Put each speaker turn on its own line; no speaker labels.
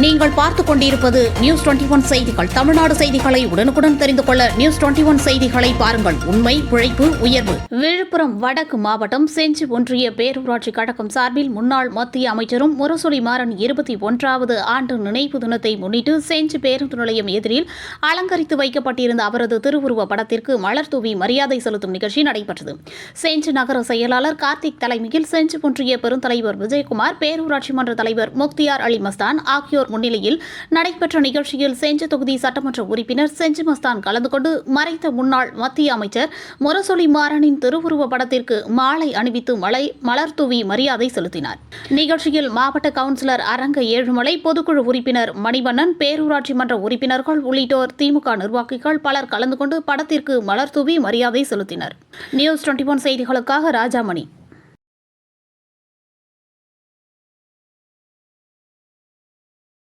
நீங்கள் பார்த்துக் கொண்டிருப்பது நியூஸ் டுவெண்டி ஒன் செய்திகள். தமிழ்நாடு செய்திகளை உடனுக்குடன் தெரிந்து கொள்ள நியூஸ் டுவெண்டி ஒன் செய்திகளை பாருங்கள். உண்மை உழைப்பு உயர்வு. விழுப்புரம் வடக்கு மாவட்டம் செஞ்சி ஒன்றிய பேரூராட்சி கழகம் சார்பில் முன்னாள் மத்திய அமைச்சரும் முரசொலி மாறன் இருபத்தி ஒன்றாவது ஆண்டு நினைவு தினத்தை முன்னிட்டு செஞ்சி பேருந்து நிலையம் எதிரில் அலங்கரித்து வைக்கப்பட்டிருந்த அவரது திருவுருவ படத்திற்கு மலர் தூவி மரியாதை செலுத்தும் நிகழ்ச்சி நடைபெற்றது. செஞ்சி நகர செயலாளர் கார்த்திக் தலைமையில் செஞ்சி ஒன்றிய பெருந்தலைவர் விஜயகுமார் பேரூராட்சி மன்ற தலைவர் முக்தியார் அலி மஸ்தான் ஆகியோர் முன்னிலையில் நடைபெற்ற நிகழ்ச்சியில் செஞ்சு தொகுதி சட்டமன்ற உறுப்பினர் செஞ்சு மஸ்தான் கலந்து கொண்டு மறைத்த முன்னாள் மத்திய அமைச்சர் முரசொலி மாறனின் திருவுருவ படத்திற்கு மாலை அணிவித்து மலை மலர் தூவி மரியாதை செலுத்தினார். நிகழ்ச்சியில் மாவட்ட கவுன்சிலர் அரங்க ஏழுமலை பொதுக்குழு உறுப்பினர் மணிவண்ணன் பேரூராட்சி மன்ற உறுப்பினர்கள் உள்ளிட்டோர் திமுக நிர்வாகிகள் பலர் கலந்து கொண்டு படத்திற்கு மலர் தூவி மரியாதை செலுத்தினர். நியூஸ் டுவெண்டி ஒன் செய்திகளுக்காக ராஜாமணி.